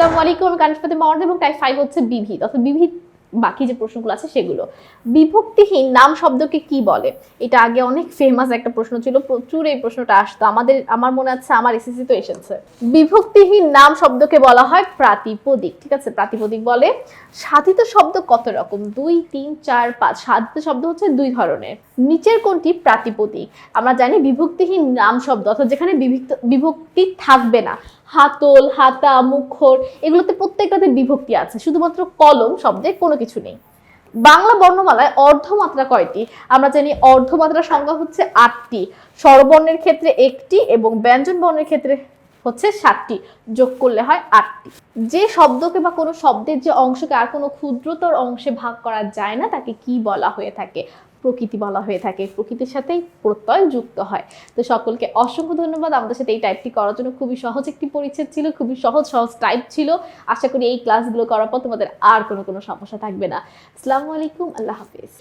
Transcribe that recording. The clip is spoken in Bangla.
আসসালামু আলাইকুম আমি কানিশ ফাতেমা এবং টাইপ ফাইভ হচ্ছে বিবিধ অর্থাৎ বিবিধ বাকি যে প্রশ্নগুলো আছে সেগুলো। বিভক্তিহীন নাম শব্দকে কি বলে? এটা আগে অনেক ফেমাস একটা প্রশ্ন ছিল, প্রচুর এই প্রশ্নটা আসতো। আমাদের, আমার মনে আছে আমার এসএসসি তো এসেছে। বিভক্তিহীন নাম শব্দকে বলা হয় প্রাতিপদিক। ঠিক আছে? প্রাতিপদিক বলে সাধিত শব্দ কত রকম? দুই, তিন, চার, পাঁচ। সাধিত শব্দ হচ্ছে দুই ধরনের। নিচের কোনটি প্রাতিপদিক? আমরা জানি বিভক্তিহীন নাম শব্দ, অর্থাৎ যেখানে বিভক্তি থাকবে না। হাতল, হাতা, মুখর, এগুলোতে প্রত্যেকটাতে বিভক্তি আছে। শুধুমাত্র কলম শব্দে কোনো কিছু নেই। বাংলা বর্ণমালায় অর্ধমাত্রা কয়টি? আমরা জানি অর্ধমাত্রা সংখ্যা হচ্ছে আটটি। স্বরবর্ণের ক্ষেত্রে একটি এবং ব্যঞ্জন বর্ণের ক্ষেত্রে হচ্ছে সাতটি। যোগ করলে হয় আটটি। যে শব্দকে বা কোনো শব্দের যে অংশকে আর কোনো ক্ষুদ্রতর অংশে ভাগ করা যায় না, তাকে কি বলা হয়ে থাকে? প্রকৃতি বলা হয়ে থাকে। প্রকৃতির সাথেই প্রত্যয় যুক্ত হয়। তো সকলকে অসংখ্য ধন্যবাদ। আমাদের সাথে এই টাইপটি করার জন্য খুবই সহজ একটি পরিচ্ছেদ ছিল, খুবই সহজ সহজ টাইপ ছিল। আশা করি এই ক্লাসগুলো করার পর তোমাদের আর কোনো কোনো সমস্যা থাকবে না। আসসালামু আলাইকুম। আল্লাহ হাফিজ।